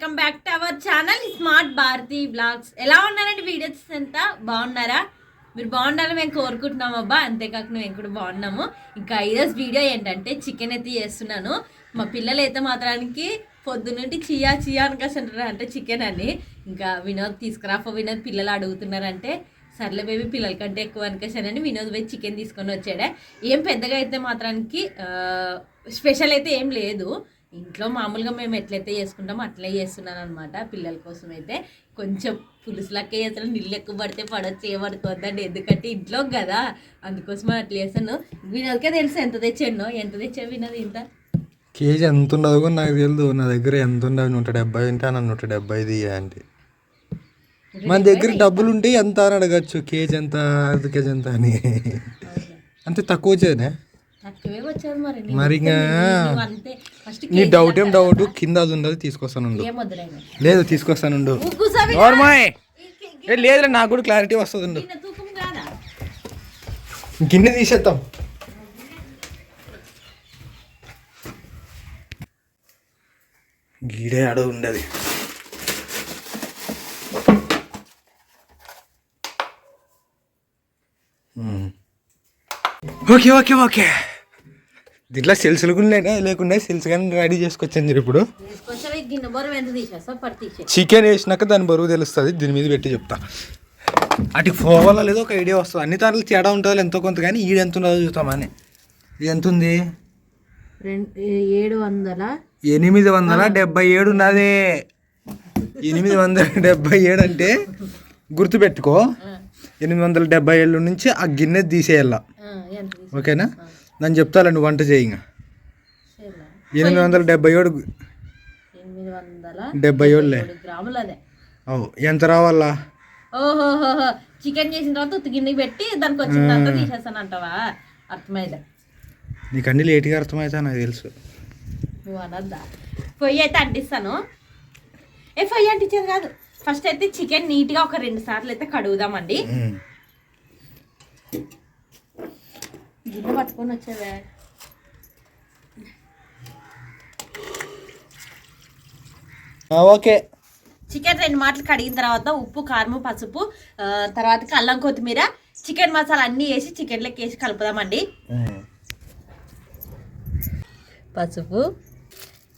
Welcome back to our channel smart Bharathi blogs ఎలా ఉన్నారండి videos అంతా? బాగున్నారా? మీరు బాగుండాలని మేము కోరుకుంటున్నాం అబ్బా. అంతేకాక మేము కూడా బాగున్నాము. ఇంకా ఈరోజు వీడియో ఏంటంటే చికెన్ అయితే చేస్తున్నాను. మా పిల్లలు అయితే మాత్రానికి పొద్దునుండి చియా చియా అనుకోసంటారు అంటే చికెన్ అని. ఇంకా వినోద్ తీసుకురాపో వినోద్ పిల్లలు అడుగుతున్నారంటే సర్లే బేబీ పిల్లల కంటే ఎక్కువ అనుకేసానని వినోద్ పోయి చికెన్ తీసుకొని వచ్చాడే. ఏం పెద్దగా అయితే మాత్రానికి స్పెషల్ అయితే ఏం లేదు. ఇంట్లో మామూలుగా మేము ఎట్లయితే చేసుకుంటామో అట్లే చేస్తున్నాను అనమాట పిల్లల కోసం అయితే కొంచెం పులుసులకే చేస్తాను నీళ్ళు ఎక్కువ పడితే పడొచ్చు ఏ పడుతుందండి ఎందుకంటే ఇంట్లో కదా అందుకోసం అట్లా చేస్తాను. వినోద్కే తెలుసు ఎంత తెచ్చాను ఎంత తెచ్చా వినోద్ ఇంత? కేజీ ఎంత ఉండదు కూడా నాకు తెలియదు నా దగ్గర ఎంత ఉండదు నూట డెబ్బై ఉంటే నన్ను నూట డెబ్బైది అంటే. మన దగ్గర డబ్బులు ఉంటే ఎంత అని అడగచ్చు. కేజీ ఎంత అర్ధ కేజీ ఎంత అని. అంతే తక్కువ వచ్చారు మరి. నీ డౌట్ ఏం డౌట్ కింద అది ఉండదు తీసుకొస్తానుండు లేదు తీసుకొస్తానుండు నోర్మాయ్ లేదులే నాకు కూడా క్లారిటీ వస్తుంది గిన్నె తీసేద్దాం. గీడే అడవి ఉండదు. Okay okay okay. దీంట్లో సెల్స్లు కూడా లేకుండా సెల్స్ కానీ రెడీ చేసుకొచ్చాను మీరు ఇప్పుడు. చికెన్ వేసినాక దాని బరువు తెలుస్తుంది దీని మీద పెట్టి చెప్తా. అటు పోవాలా లేదో ఒక ఐడియా వస్తుంది. అన్ని దాంట్లో తేడా ఉంటుంది ఎంతో కొంత కానీ ఈడు ఎంత ఉన్నదో చూస్తామని ఇది ఎంత ఉంది? ఏడు వందల? ఎనిమిది వందల? డెబ్బై ఏడు ఉన్నది. ఎనిమిది వందల డెబ్బై ఏడు అంటే గుర్తుపెట్టుకో. ఎనిమిది వందల డెబ్బై ఏళ్ళ నుంచి ఆ గిన్నె తీసేయాల. ఓకేనా? నేను చెప్తాను నువ్వు వంట చేయి ఇంకా? ఎనిమిది వందల డెబ్బై ఏడు డెబ్బై ఏడులే. అవు ఎంత రావాలా? ఓహోహోహో చికెన్ చేసిన తర్వాత గిన్నెకి పెట్టి దానికి వచ్చిందంతా తీసేస్తాను అంటావా అర్థమైందా? నీకు అన్ని లేట్గా అర్థమవుతా నాకు తెలుసు. నువ్వు అనద్దా? పొయ్యి అయితే అంటిస్తాను. ఏ పొయ్యి అంటించేది కాదు. ఫస్ట్ అయితే చికెన్ నీట్గా ఒక రెండు సార్లు అయితే కడుగుదామండి. గిన్నె పట్టుకొని వచ్చేవే ఓకే చికెన్ రెండు మాటలు కడిగిన తర్వాత ఉప్పు కారము పసుపు ఆ, తర్వాతకి అల్లం కొత్తిమీర చికెన్ మసాలా అన్నీ వేసి చికెన్లోకి వేసి కలుపుదామండి. పసుపు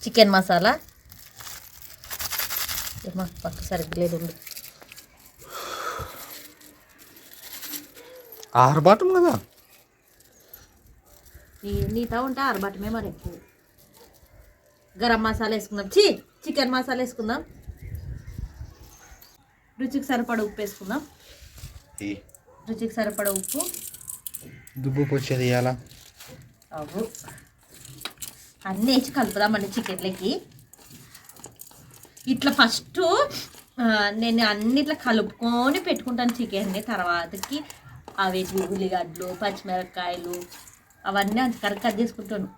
చికెన్ మసాలా పక్క సరిగ్గా లేదు ఉండు. ఆర్భాటం కదా నీ నీతా ఉంటే అరబట్టమే మరి ఎక్కువ. గరం మసాలా వేసుకుందాం. చి చికెన్ మసాలా వేసుకుందాం. రుచికి సరిపడ ఉప్పు వేసుకుందాం. రుచికి సరిపడ ఉప్పు. దుబ్బు పొచ్చేది ఇవ్వాలా అవు అన్నీ వేసి కలుపుదామండి చికెన్లకి. ఇట్లా ఫస్ట్ నేను అన్ని ఇట్లా కలుపుకొని పెట్టుకుంటాను చికెన్ని. తర్వాతకి అవి ఉల్లిగడ్డలు పచ్చిమిరపకాయలు అవన్నీ అంత కరెక్ట్ కట్ చేసుకుంటాను.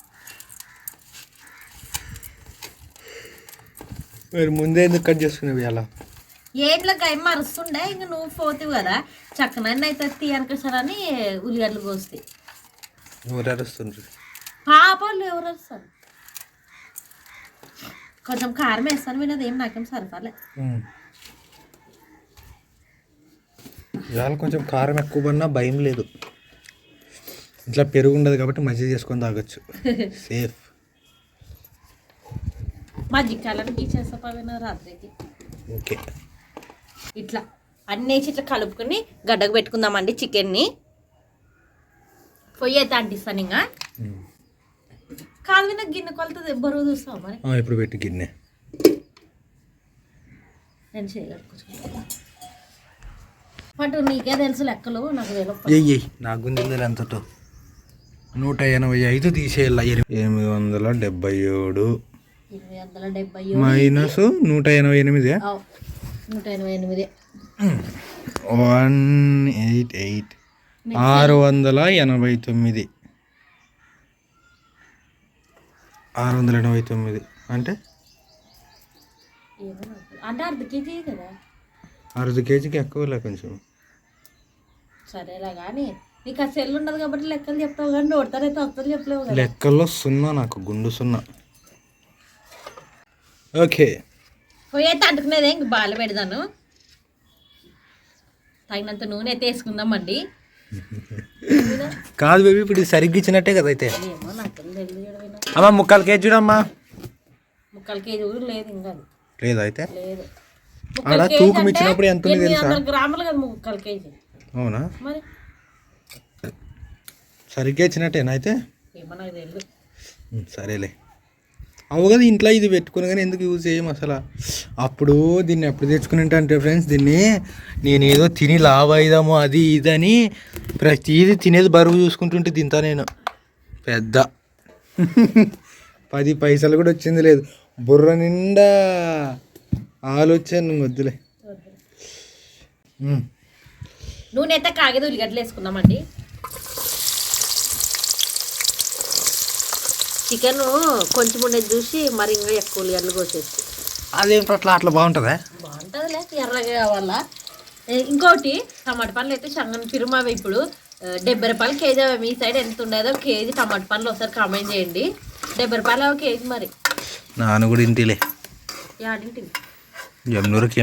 మీరు ముందే ఎందుకు కట్ చేసుకునేవి ఇవ్వాలా ఏంట్లో గై మరుస్తుండే ఇంక నువ్వు పోతావు కదా. చక్కనన్నీ అయితే తీయనుకోసారని ఉల్లిగడ్డలు కోస్తాయి. నూరు అరుస్తుండ్రు? పాపలు ఎవరు వస్తారు కొంచెం కారం వేస్తాను వినది ఏం నాకేం సరిపడలే. ఇవాళ కొంచెం కారం ఎక్కువ పడినా భయం లేదు. ఇట్లా పెరుగు ఉండదు కాబట్టి మజ్జిగ చేసుకొని తాగొచ్చు. సేఫ్ మజ్జిగ కలర్కి రాత్రికి? ఓకే. ఇట్లా అన్నీ వేసి ఇట్లా కలుపుకొని గడ్డకు పెట్టుకుందామండి చికెన్ని. పొయ్యి అయితే అంటిస్తాను ఇంకా. కాదు విన గిన్నె కొలత బరువు చూస్తావు మరి? ఇప్పుడు పెట్టి గిన్నె. నేను చేయగలుగుతాను అటు నీకే తెలుసు లెక్కలు నాకు తెలియదు. నాకు గుండె ఎంతటో నూట ఎనభై ఐదు తీసేయాల ఎనిమిది వందల డెబ్బై ఏడు. మైనస్ నూట ఎనభై ఎనిమిది. నూట ఎనభై ఎనిమిది. One eight eight. ఆరు వందల ఎనభై తొమ్మిది. ఆరు వందల ఎనభై తొమ్మిది. అంటే? అర్ధ కేజీ కదా? అర్ధ కేజీకి ఎక్కువలే కొంచెం. సరేలా కానీ నీకు ఆ సెల్ ఉండదు కాబట్టి లెక్కలు చెప్తావు కానీ నోడతారైతే వస్తుంది చెప్పలేవు కదా. లెక్కల్లో సున్నా నాకు గుండు సున్నా ఓకే. పొయ్యి అయితే అంటుకునేదే ఇంక బాగా పెడదాను. తగినంత నూనె అయితే వేసుకుందామండి. కాదు బేబీ ఇప్పుడు ఇది సరిగ్గా ఇచ్చినట్టే కదా అయితే. ఏమో నాకు తెలియదు ఏడవైనా. అమ్మా ముక్కలు కేజీ చూడమ్మా. ముక్కల కేజీ కూడా లేదు ఇంకా అది. లేదు అయితే? లేదు. ఆడ ముక్కల కేజీ తూకం అంటే ఇచ్చినప్పుడు ఎంత ఉంది ఎనిమిది తెలుసా? వందల గ్రాములు కదా ముక్కల కేజీ. అవునా? మరి? సరిగ్గా ఇచ్చినట్టేనా అయితే? సరేలే. అవు కదా ఇంట్లో ఇది పెట్టుకుని కానీ ఎందుకు యూజ్ చేయం అసలు? అప్పుడు దీన్ని ఎప్పుడు తెచ్చుకుని అంటే ఫ్రెండ్స్ దీన్ని నేను ఏదో తిని లావ్ అయిదాము అది ఇదని ప్రతిదీ తినేది బరువు చూసుకుంటుంటే తింటా నేను. పెద్ద. పది పైసలు కూడా వచ్చింది లేదు. బుర్ర నిండా ఆలోచన వద్దులే. నూనె అయితే కాగేది ఉల్లిగడ్డలు వేసుకుందామండి. చికెన్ కొంచెం ఉండేది చూసి మరి ఇంకా ఎక్కువ ఉల్లిగడ్డలు కోసేసి. అదేంటో అట్లా అట్లా బాగుంటుందా? బాగుంటుందిలే ఎర్రగా కావాలా? ఏ, ఇంకోటి టమాటా పండ్లు అయితే సంగం పిరుమావి ఇప్పుడు. ఆ, డెబ్బై రూపాయలు కేజీ అవి మీ సైడ్ ఎంత ఉండేదో కేజీ టమాటా పండ్లు ఒకసారి కామెంట్ చేయండి. డెబ్బై రూపాయలు అవి కేజీ మరి. నాన్న కూడా ఇంటిలే. యాడింటివి జమ్నూరుకి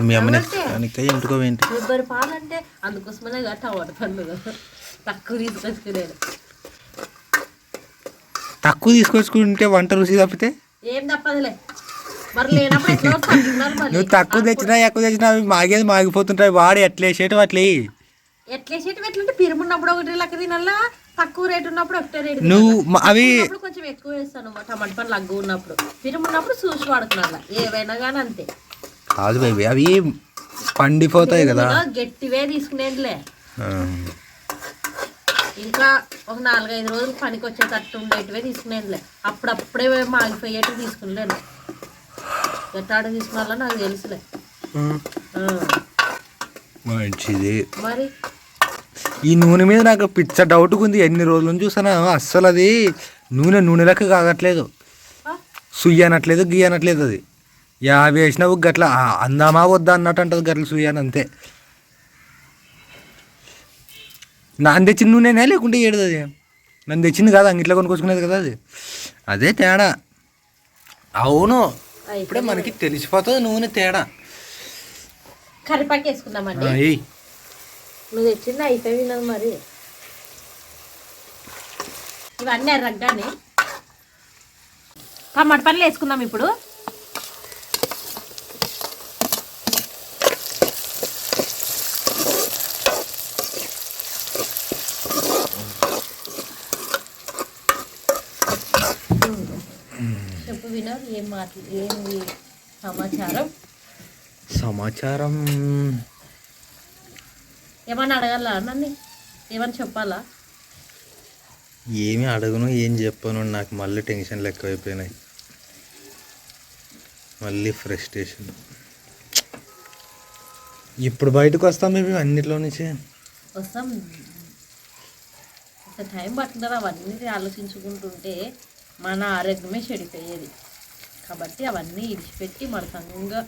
మీ అమ్మని. దానికి డెబ్బై రూపాయలు అంటే అందుకోసమనే కదా టమాటా పండ్లు. తక్కువ తీసుకొచ్చుకునేది. తక్కువ తీసుకొచ్చుకుంటే వంట రుచి తప్పితే? ఏం తప్పదులే. ఎట్లా. నువ్వు తక్కువ తెచ్చినా ఎక్కువ తెచ్చినా అవి మాగేది మాగిపోతుంటాయి. వాడు ఎట్లేసేటు అట్లే ఎట్లేసేటి ఎట్లంటే పిరుమున్నప్పుడు ఒకటి లెక్క తినాలా? తక్కువ రేట్ ఉన్నప్పుడు ఒకటే రేట్ నువ్వు అవి కొంచెం ఎక్కువ వేస్తాను టమాటా పండ్లు లగ్గు ఉన్నప్పుడు. పిరుమున్నప్పుడు చూసి వాడుకున్నా ఏవైనా కానీ అంతే. కాదు బేబీ అవి పండిపోతాయి కదా. గట్టివే తీసుకునేదిలే. ఇంకా ఒక నాలుగైదు రోజులు పనికి వచ్చేటట్టు ఉండేటివే తీసుకునేదిలే. అప్పుడప్పుడే మాగిపోయేటివి తీసుకునేలేను ఎట్టాడ తీసుకున్నా నాకు తెలుసులే. మంచిది. మరి? ఈ నూనె మీద నాకు పిచ్చ డౌట్ ఉంది ఎన్ని రోజుల నుంచి చూసాను? అస్సలు అది నూనె నూనె లెక్క కాగట్లేదు. సుయ్యి అనట్లేదు గీ అనట్లేదు అది. యాభై వేసినావు గట్ల అందామా వద్దా అన్నట్టు అంటది గట్ల సుయ్యి అని అంతే నాన్న తెచ్చిన నూనెనా లేకుంటే ఏడుది అది? నన్ను తెచ్చింది కదా అంగిట్లో కొనుక్కొచ్చుకునేది కదా అది. అదే తేడా. అవును. ఇప్పుడే మనకి తెలిసిపోతుంది నూనె తేడా. వేసుకుందామండి. ఆ, ఏయ్. నువ్వు తెచ్చింది అయితే వినదు మరి. ఇవన్నీ ఎర్రగానే టమాటా పనులు వేసుకుందాం ఇప్పుడు. చెప్పు వినోద్ ఏం మాట్లా ఏంది సమాచారం సమాచారం ఏమన్నా అడగాల నన్ను ఏమన్నా చెప్పాలా? ఏమి అడగను ఏం చెప్పను నాకు మళ్ళీ టెన్షన్లు ఎక్కువైపోయినాయి. మళ్ళీ ఫ్రస్ట్రేషన్ ఇప్పుడు బయటకు వస్తాం మేము అన్నిట్లో నుంచి. వస్తాం. టైం పడుతుంది అవన్నీ ఆలోచించుకుంటుంటే మన ఆరోగ్యమే చెడిపోయేది. కాబట్టి అవన్నీ ఇడిచిపెట్టి మన సంఘంగా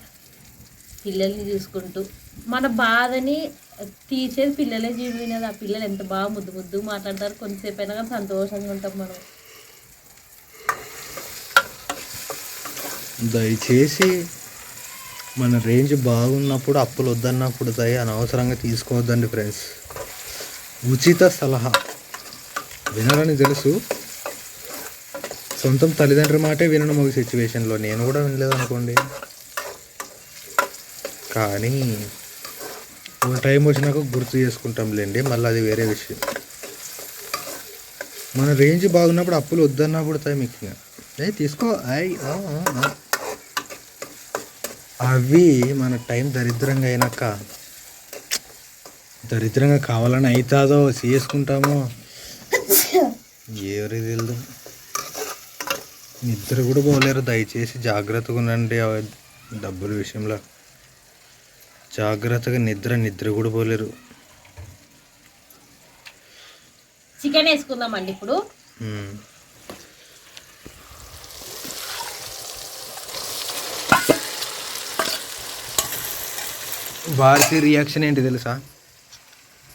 పిల్లల్ని చూసుకుంటూ మన బాధని తీసేది పిల్లలే జీవినది ఆ పిల్లలు ఎంత బాగా ముద్దు ముద్దు మాట్లాడతారు. కొంతసేపు అయినా కానీ సంతోషంగా ఉంటాం మనం. దయచేసి మన రేంజ్ బాగున్నప్పుడు అప్పులు వద్దన్నప్పుడు దయ అనవసరంగా తీసుకోవద్దండి ఫ్రెండ్స్. ఉచిత సలహా. వినాలని తెలుసు. సొంతం తల్లిదండ్రుల మాటే వినడం ఒక సిచ్యువేషన్లో నేను కూడా వినలేదు అనుకోండి కానీ టైం వచ్చినాక గుర్తు చేసుకుంటాంలేండి. మళ్ళీ అది వేరే విషయం. మన రేంజ్ బాగున్నప్పుడు అప్పులు వద్దన్నప్పుడు తాయి మీకు. ఏ తీసుకో. అయ్ ఆ. అవి మన టైం దరిద్రంగా అయినాక దరిద్రంగా కావాలని అవుతుందో చేసుకుంటామో ఎవరికి తెలియదు నిద్ర కూడా పోలేరు. దయచేసి జాగ్రత్తగా ఉండండి. డబ్బుల విషయంలో జాగ్రత్తగా నిద్ర నిద్ర కూడా పోలేరు. చికెన్ వేసుకుందామండి ఇప్పుడు. భారతి రియాక్షన్ ఏంటి తెలుసా?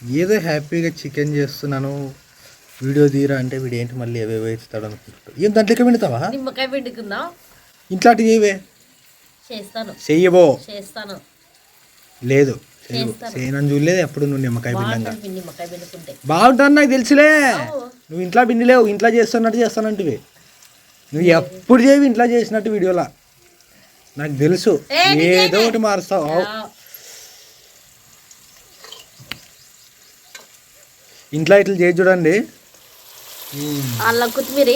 ఏదో హ్యాపీగా చికెన్ చేస్తున్నాను. వీడియో తీరా అంటే వీడు ఏంటి మళ్ళీ ఏవేవో ఇస్తాడు అనుకుంటాడు ఏం దాంట్లోకి పెడతావా? నిమ్మకాయ పిండుకుందాం? ఇంట్లాంటివి ఏవే? చేస్తాను. చెయ్యబో చేస్తాను. లేదు. చేయనని చూడలేదు ఎప్పుడు నువ్వు నిమ్మకాయ పిండంగా. బాగుంటుంది నాకు తెలుసులే. నువ్వు ఇంట్లో పిండి లేవు ఇంట్లో చేస్తున్నట్టు చేస్తానంటివి. నువ్వు ఎప్పుడు చేవి ఇంట్లో చేసినట్టు వీడియోలా. నాకు తెలుసు. ఏదో ఒకటి మారుస్తావు. ఇంట్లో ఇట్లా చేసి చూడండి. అల్లం కొత్తిమీర.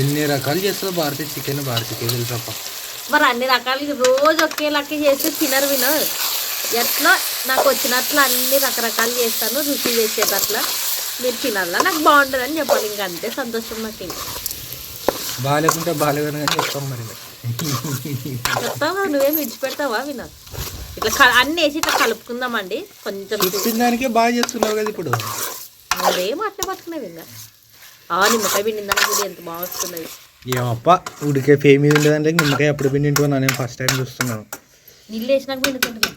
ఎన్ని రకాలు చేస్తుందో భారతీయ చికెన్? భారతీయ తెలుసప్ప మరి అన్ని రకాలు రోజు ఒకే లెక్క చేస్తే తినరు వినరు ఎట్లా నాకు వచ్చినట్లు అన్ని రకరకాలు చేస్తాను రుచి చేసేటట్లా. మీరు తినాలా? నాకు బాగుంటుంది అని చెప్పాలి. ఇంకా అంతే సంతోషం నాకు ఇంకా. బాగాలేకుంటే బాగాలేదని చెప్తాం మరి చెప్తావా? నువ్వేం విడిచిపెడతావా వినా. ఇట్లా అన్ని వేసి ఇట్లా కలుపుకుందామండి. కొంచెం చెప్పిన దానికే బాగా చేస్తున్నావు కదా ఇప్పుడు. మరేం అట్లే పట్టుకునేవి ఇంకా? ఆ నిమ్మకాయ పిండిందని కూడా ఎంత బాగా వస్తున్నది ఏమప్ప ఉడికే పే మీద ఉండదంటే నిమ్మకాయ ఎప్పుడు పిండి ఇంటున్నా నేను ఫస్ట్ టైం చూస్తున్నాను. నీళ్ళు వేసినాక పిండుతుంటుంది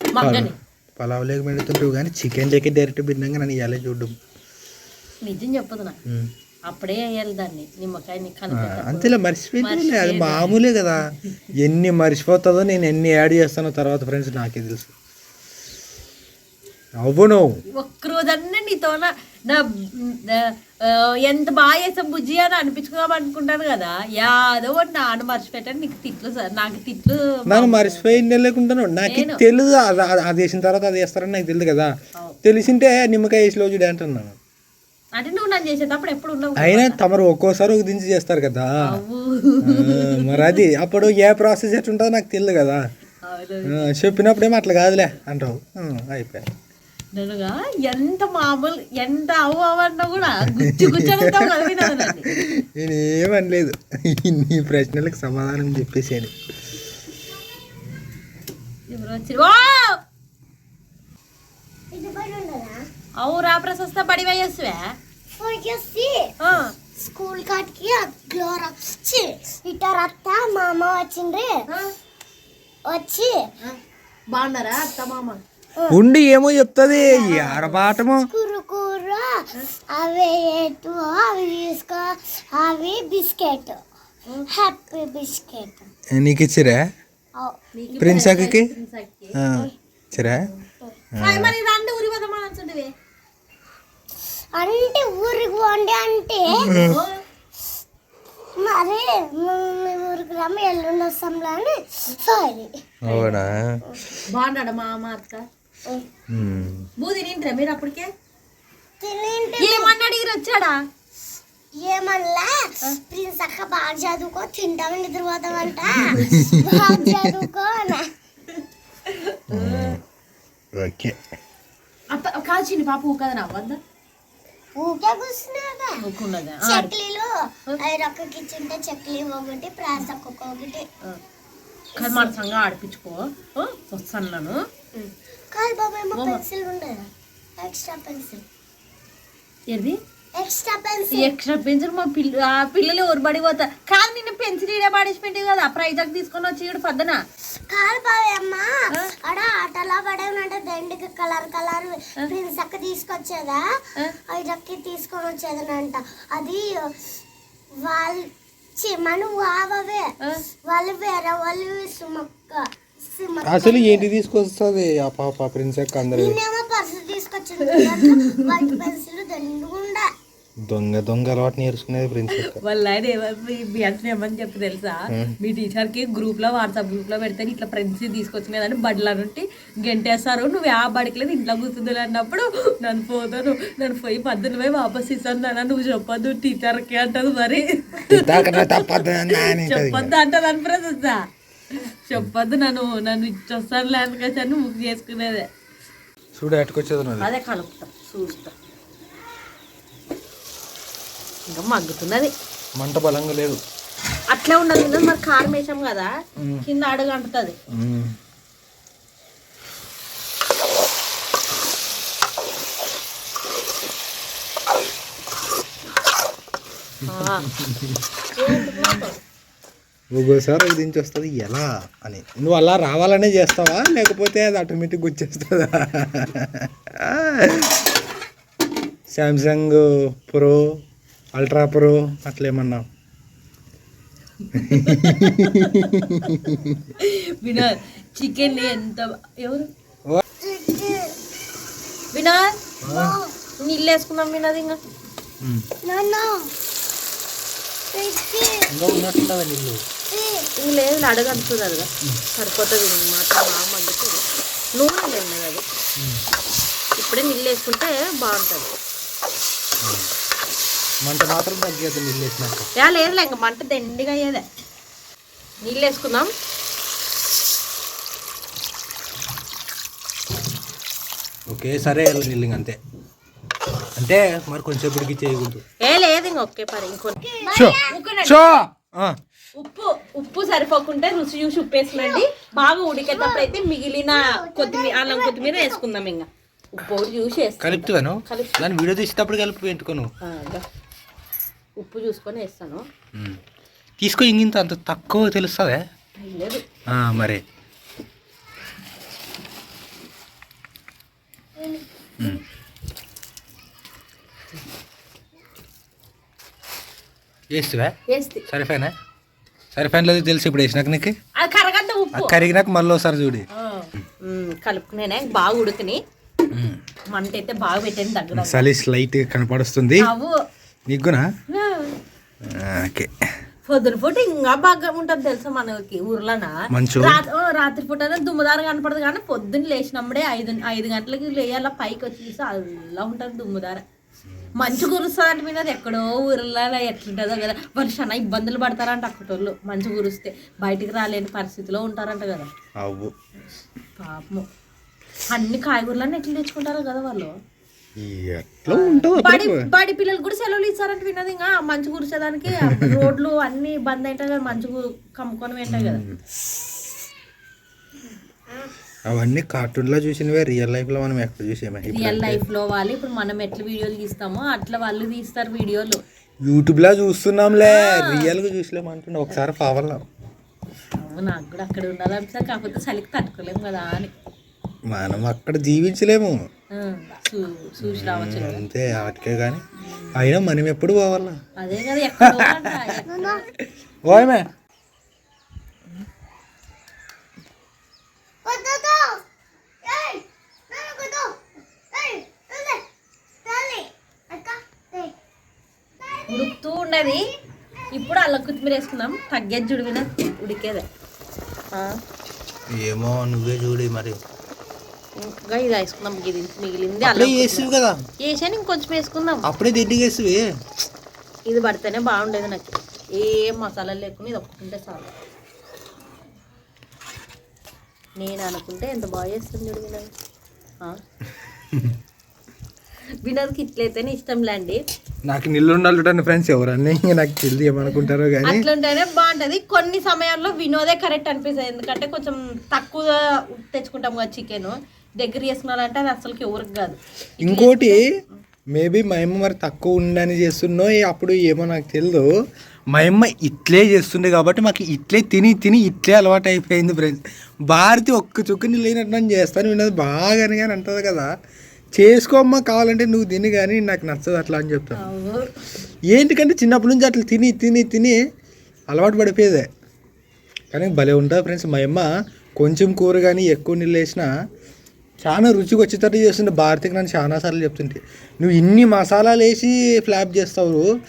మగ్గని. పలావ్ లేక పిండుతుంటావు కానీ చికెన్ లేక డైరెక్ట్ పిండంగా నన్ను ఇవ్వాలి చూడడం నిజం చెప్పదు నాకు అప్పుడే వేయాలి దాన్ని నిమ్మకాయని అంతేలే మర్చిపోయింది అది మామూలే కదా. ఎన్ని మర్చిపోతుందో నేను ఎన్ని యాడ్ చేస్తానో తర్వాత ఫ్రెండ్స్ నాకే తెలుసు. అవును. ఒక్కరోజన్నా నీతో నా ఎంత బాగా చేసాం బుజ్జి అని అనిపించుకుందాం అనుకుంటాను కదా యాదో ఒకటి నాన్న మర్చిపెట్టాను నీకు తిట్లు సార్ నాకు తిట్లు నన్ను మర్చిపోయింది లేకుంటాను నాకు తెలియదు అది వేసిన తర్వాత అది వేస్తారని నాకు తెలియదు కదా. తెలిసింటే నిమ్మకాయ వేసి చూడే అంటున్నాను అంటే నువ్వు నన్ను చేసేటప్పుడు ఎప్పుడు ఉండవు అయినా తమరు ఒక్కోసారి ఒక దించి చేస్తారు కదా. మరి అది అప్పుడు ఏ ప్రాసెస్ ఎట్లుంటుందో నాకు తెలియదు కదా. చెప్పినప్పుడేమో అట్లా కాదులే అంటావు. ఆ, అయిపోయా నన్నుగా ఎంత మామూలు ఎంత అవ్వ అవ్వన్నా కూడా గుచ్చి. నేను. ఏమనలేదు నీ ప్రశ్నలకు సమాధానం చెప్పేసాను అవు రా ప్రశస్త వచ్చి ఆ, స్కూల్ కాటికి గ్లోర్ వచ్చి ఇటర్ అత్త మా అమ్మ వచ్చిండ్రి ఆ, వచ్చి. బాగున్నారా అత్త మామ? ఉండి ఏమో చెప్తుంది. ఆడపాటము. కూర అవి అవి తీసుకో అవి బిస్కెట్. Happy biscuit. నీకు ఇచ్చిరా? ప్రిన్స్ అక్కకి ఇంతకీ. ఆ, ఇచ్చిరా? అంటే ఊరికి పోండి అంటే మరి మీ ఊరికి రమ్మ ఎల్లుండి వస్తాంలే అని. సారీ అవునా? బాగున్నాడు మా అమ్మ అత్త ఉమ్. బూది తింటారా మీరు అప్పటికే? ఏమన్నా అడిగి వచ్చాడా? ఏమన్నా ప్రిన్స్ అక్క బాగా చదువుకో తింటాం నిద్రపోతామంట బాగా చదువుకో ఓకే. అప్ప కాదు చిన్ని పాప ఊకదా నవ్వద్దా ఊకే కూర్చున్నాగా ఊకున్నదా చక్లీలు. ఐదు అక్కకి ఇచ్చింటే చక్లీ ఒకటి కాదు మన సంగ ఆడిపించుకో. వస్తాను కాదు బాబాయ్ మా పెన్సిల్ ఉండదా. ఎక్స్ట్రా పెన్సిల్ ఏది? ఎక్స్ట్రా పెన్సిల్ ఎక్స్ట్రా పెన్సిల్ మా పిల్ల ఆ పిల్లలు ఎవరు బడి పోతా? కాదు నిన్న పెన్సిల్ ఈడ పాడేసిపెట్టి కదా. ప్రైజ్ తీసుకొని వచ్చి ఇక్కడ పద్దన. కాదు బాబాయ్ అమ్మ. అడ ఆటలా పడేనంటే దండికి కలర్ కలర్ ప్రిన్స్ అక్క తీసుకొచ్చేదా? ఐదు అక్కి తీసుకొని వచ్చేదనంట. అది వాళ్ళు చి, మనం వావవే. వాళ్ళు వేరే వాళ్ళు సుమక్క అసలు ఏంటి తీసుకొస్తుంది? ఆ పాప ప్రిన్స్ అక్క అందరు నేనేమో పర్సు తీసుకొచ్చింది వైట్ పెన్సిల్ దండుగుండా దొంగ దొంగ అలవాటు నేర్చుకునేది ప్రిన్స్ అక్క వాళ్ళ ఆయన మీ- అంటే ఏమని చెప్పి తెలుసా? మీ టీచర్కి గ్రూప్లో వాట్సాప్ గ్రూప్లో పెడితే ఇట్లా ఫ్రెండ్స్ తీసుకొచ్చినదని బడిలో నుండి గంటేస్తారు. నువ్వు ఆ బడికి లేదు ఇంట్లో కూర్చుంది అన్నప్పుడు నన్ను పోతాను నన్ను పోయి పద్దును పోయి వాపస్ ఇస్తాను నాన్న నువ్వు చెప్పొద్దు టీచర్కి అంటది మరి. చెప్పొద్దు అంటది అని ప్రశస్త చెప్పొద్దు నన్ను నన్ను ఇచ్చొస్తాను లేకపోతే నువ్వు చేసుకునేదే. చూడు ఎట్టుకొచ్చేది నాది. అదే కలుపుతా చూస్తా. ఇంకా మగ్గుతున్నది. మంట బలంగా లేదు. అట్లే ఉండాలి కదా మరి కారం వేసాం కదా కింద అడుగు అంటుతుంది ఉమ్. ఒక్కోసారి అది దించి వస్తుంది ఎలా? అని. నువ్వు అలా రావాలనే చేస్తావా? లేకపోతే అది ఆటోమేటిక్ వచ్చేస్తుందా? శాంసంగ్ ప్రో అల్ట్రా ప్రో అట్లేమన్నా. వినోద్ చికెన్ ఎంత ఎవరు? వినోద్ నీళ్ళు వేసుకుందాం వినోద్ ఇంకా నాన్న. ఇంకా ఉన్నట్టుండదా నీళ్ళు. ఇంక లేదు అడగనుకుంది అదిగా సరిపోతుంది ఇంక మాత్రం బాగా మండుతుంది నూనె లేదు అది. ఇప్పుడే నీళ్ళు వేసుకుంటే బాగుంటుంది. మంట మాత్రం తగ్గేది నీళ్ళు వేసినాక. యా లేదులే ఇంక మంట దండిగా అయ్యేదే. నీళ్ళు వేసుకుందాం. ఓకే సరే నీళ్ళు అంతే. అంటే మరి కొంచెంసేపటికి చేయకూడదు. ఏ లేదు ఇంక ఒకే పరి ఆ, ఉప్పు ఉప్పు సరిపోకుంటే రుచి చూసి ఉప్పు వేసుకునండి బాగా ఉడికేటప్పుడు అయితే మిగిలిన కొత్తిమీర అల్లం కొత్తిమీర వేసుకుందాం ఇంకా ఉప్పు ఒకటి చూసి కలుపుతాను. కలుపు. దాన్ని వీడియో తీసేటప్పుడు కలుపు పెట్టుకోను. ఉప్పు చూసుకొని వేస్తాను. తీసుకో ఇంగింత అంత తక్కువ తెలుస్తుందే? మరి. వేస్తువా? వేస్తే. సరిపోయినా? సరిపోయిన లేదు తెలుసు ఇప్పుడు వేసినాక నీకు? అది కరగద్ద అది ఉప్పు కరిగినాక మళ్ళీ ఒకసారి చూడి. కలుపుకునేనే బాగా ఉడికిని మంట అయితే బాగా పెట్టాను దగ్గర. సలీస్ లైట్ కనపడుస్తుంది. అవు నీకునా? ఓకే. పొద్దున పూట ఇంకా బాగా ఉంటుంది తెలుసా మనకి ఊర్లోన. రాత్రి పూట దుమ్ముదారు కనపడదు కానీ పొద్దున్న లేచినప్పుడే ఐదు ఐదు గంటలకి లేయాల పైకి వచ్చి చూస్తే అలా ఉంటుంది దుమ్ముదార. మంచు కురుస్తుంది మీద ఎక్కడో ఊర్లో ఎట్లుంటుందో కదా. వాళ్ళు చాలా ఇబ్బందులు పడతారంట అక్కటోళ్ళు. మంచు కురిస్తే బయటికి రాలేని పరిస్థితిలో ఉంటారంట కదా. అవ్వు. పాపము. అన్ని కాయగూరలన్నీ ఎట్లా తెచ్చుకుంటారో కదా వాళ్ళు? ఎట్లా బడి బడి పిల్లలు కూడా సెలవులు ఇచ్చారంట విన్నది ఇంకా. మంచు కురిసేదానికి రోడ్లు అన్ని బంద్ అవుతాయి కదా. మంచు కమ్ముకొని ఉంటాయి కదా. అవన్నీ కార్టూన్లో చూసినవే రియల్ లైఫ్లో మనం ఎక్కడ చూసామే రియల్ లైఫ్లో వాళ్ళు ఇప్పుడు మనం ఎట్లా వీడియోలు తీస్తామో అట్లా వాళ్ళు తీస్తారు వీడియోలు యూట్యూబ్లో చూస్తున్నాంలే రియల్గా చూసలేమంటున్నా ఒకసారి కావాలా అవును, నాకు కూడా అక్కడ ఉండాలనిపిస్తుంది కాకపోతే చలికి తట్టుకోలేము కదా అని. మనం అక్కడ జీవించలేము. చూసి రావచ్చు అంతే వాటికే కానీ అయినా మనం ఎప్పుడు పోవాలా? అదే కదా ఓయమే వద్దు ఏయ్ నాన్న వద్దు ఏయ్ వద్దు తల్లి అక్క ఏయ్ ఉడుకుతూ ఉండేది ఇప్పుడు అల్లం కొత్తిమీర వేసుకున్నాం తగ్గేది జుడివిన ఉడికేదే. ఆ, ఏమో నువ్వే చూడి మరి. ఇంకా ఇది వేసుకుందాం ఇది మిగిలింది అల్లం వేసివి కదా. వేసాను ఇంకొంచెం వేసుకుందాం. అప్పుడే దిడ్డిగా వేసివి ఇది పడితేనే బాగుండేది నాకు. ఏ మసాలాలు లేకుండా ఇది ఒక్కటుంటే చాలు. నేను అనుకుంటే ఎంత బాగా చేస్తుంది చూడు వినోద్ ఆ? వినోద్కి ఇట్లయితేనే ఇష్టంలే అండి నాకు నిల్లు ఉండాలి ఫ్రెండ్స్ ఎవరన్నా ఇంకా నాకు తెలియదు ఏమనుకుంటారో కానీ అట్లుంటేనే బాగుంటది. కొన్ని సమయాల్లో వినోదే కరెక్ట్ అనిపిస్తుంది. ఎందుకంటే కొంచెం తక్కువ తెచ్చుకుంటాం కదా చికెన్ దగ్గర చేసుకున్నారంటే అది అసలుకి ఎవరికి కాదు. ఇంకోటి మేబీ మా అమ్మ మరి తక్కువ ఉండని చేస్తున్నో అప్పుడు ఏమో నాకు తెలియదు మా అమ్మ ఇట్లే చేస్తుండే కాబట్టి మాకు ఇట్లే తిని తిని ఇట్లే అలవాటు అయిపోయింది ఫ్రెండ్స్ భారతి ఒక్క చుక్కని లేనట్టు చేస్తాను. విన్నది బాగానే కానీ అంటుంది కదా. చేసుకోమ్మా కావాలంటే నువ్వు తిని కానీ నాకు నచ్చదు అట్లా అని చెప్తాను ఏంటికంటే చిన్నప్పటి నుంచి అట్లా తిని తిని తిని అలవాటు పడిపోయేదే. కానీ భలే ఉంటుంది ఫ్రెండ్స్ మా అమ్మ. కొంచెం కూర కానీ ఎక్కువ నీళ్ళు వేసినా చాలా రుచికి వచ్చేటట్టు చేస్తుండే. భారతికి నన్ను చాలా సార్లు చెప్తుంటే. నువ్వు ఇన్ని మసాలాలు వేసి ఫ్లాప్ చేస్తావు.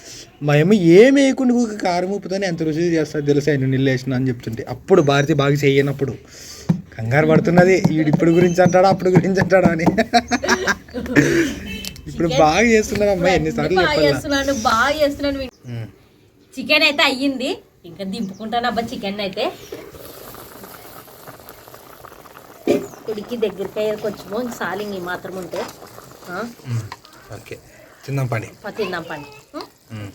మా అమ్మ ఏం వేయకుండా నువ్వు కారం ఉప్పుతోనే ఎంత రుచి చేస్తావు తెలుసా? నువ్వు నీళ్ళు వేసినా అని చెప్తుంటే. అప్పుడు భారతి బాగా చేయనప్పుడు. కంగారు పడుతున్నది. వీడు ఇప్పుడు గురించి అంటాడా? అప్పుడు గురించి అంటాడా? అని. ఇప్పుడు బాగా చేస్తున్నావు అమ్మాయి ఎన్నిసార్లు బాగా చేస్తున్నాను బాగా చేస్తున్నాను. చికెన్ అయితే అయ్యింది. ఇంకా దింపుకుంటాను అబ్బా చికెన్ అయితే. ఉడికి దగ్గరికి అయ్యాక వచ్చాము ఇంక సాలింగ్ మాత్రం ఉంటే. ఓకే. తిందాం పని. తిందాం? ఉమ్.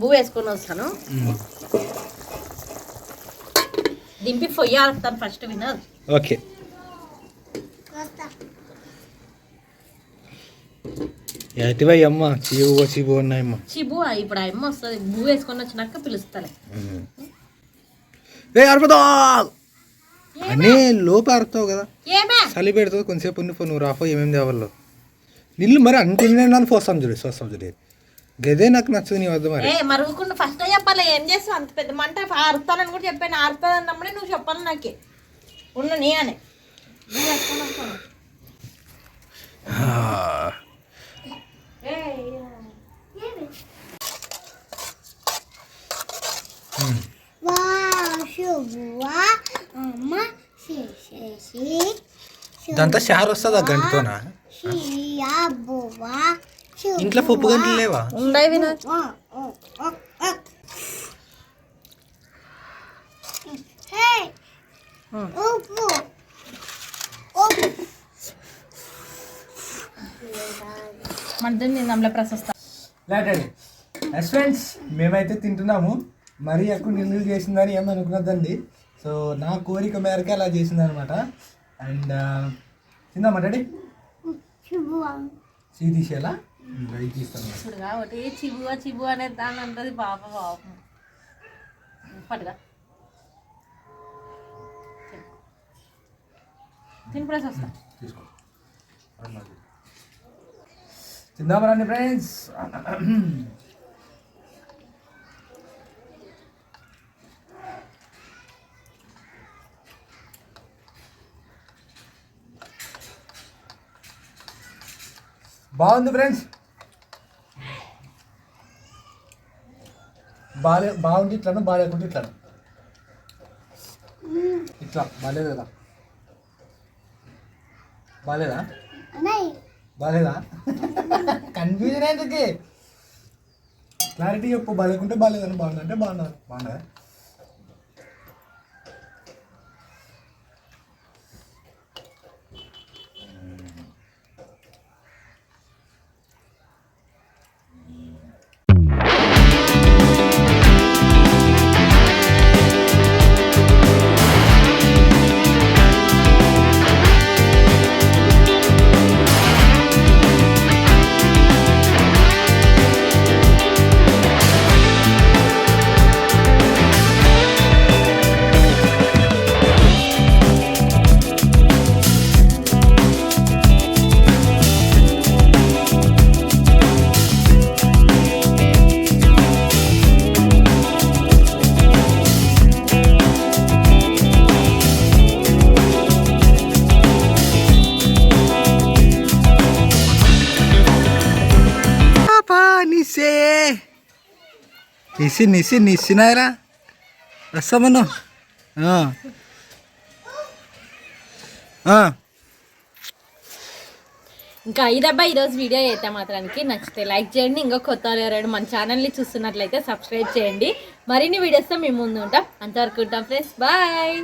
బూ వేసుకొని వస్తాను. దింపి పొయ్యి ఆడుతాను ఫస్ట్ వినోద్ ఓకే వస్తా ఎటువై అమ్మ చీవు చీవు ఉన్నాయమ్మ చిబు ఇప్పుడు అమ్మ వస్తుంది. బూ వేసుకొని వచ్చినాక పిలుస్తాలే. ఏ అర్పదా అన్నీ లోపు అరుతావు కదా. ఏమే? చలి పెడుతుంది కొంచెంసేపు ఉండి పో, నువ్వు రాఫో ఏమేమి తేవాలో. నీళ్ళు మరి అంత తిన్నాను పోస్తాం చూడు చూస్తాం చూడు. గదే నాకు నచ్చదు నీ వద్ద మరి. మరుగుకుండా ఫస్ట్ చెప్పాలి ఏం చేస్తావు? అంత పెద్ద మంట ఆరుతానని కూడా చెప్పాను. ఆరుతుంది అన్నప్పుడే నువ్వు చెప్పాలి నాకే. ఉన్న నీ అని ఇదంతా షార్ వస్తుందా గంటతోనా? ఇంట్లో పప్పు గంటలు లేవా? ఉండయి వినా హే ఉప్పు ఉప్పు మన నేను నమ్మలే ప్రశస్త ఫ్రెండ్స్ మేమైతే తింటున్నాము. మరీ ఎక్కువ నిల్లు చేసిందని ఏమీ అనుకున్నదండి సో నా కోరిక మేరకే అలా చేసింది అనమాట అండ్ తిందామా డాడీ శుభవా సీ తీసేలా రైట్ తీస్తాను చూడుగా ఒకటి చిబుగా చిబు అనే దాని అంటది పాప పాపం. పట్టుగా తిని ప్రశస్త తీసుకో. తిందామా రండి ఫ్రెండ్స్? బాగుంది ఫ్రెండ్స్. బాలే బాగుంది ఇట్లా బాగాలేకుంటే ఇట్లా ఇట్లా బాగాలేదు కదా. బాగాలేదా? బాగాలేదా? కన్ఫ్యూజన్ ఎందుకు క్లారిటీ చెప్పు బాగాలేకుంటే బాగాలేదని బాగుందంటే బాగున్నారు బాగున్నారా నిసి నిసి నిసినాయరా వస్తామను ఇంకా ఇదబ్బా ఈరోజు వీడియో అయితే మాత్రానికి నచ్చితే లైక్ చేయండి. ఇంకా కొత్త ఎవరైనా మన ఛానల్ని చూస్తున్నట్లయితే సబ్స్క్రైబ్ చేయండి. మరిన్ని వీడియోస్తో మేము ముందు ఉంటాం. అంతవరకు ఉంటాం ఫ్రెండ్స్. బాయ్.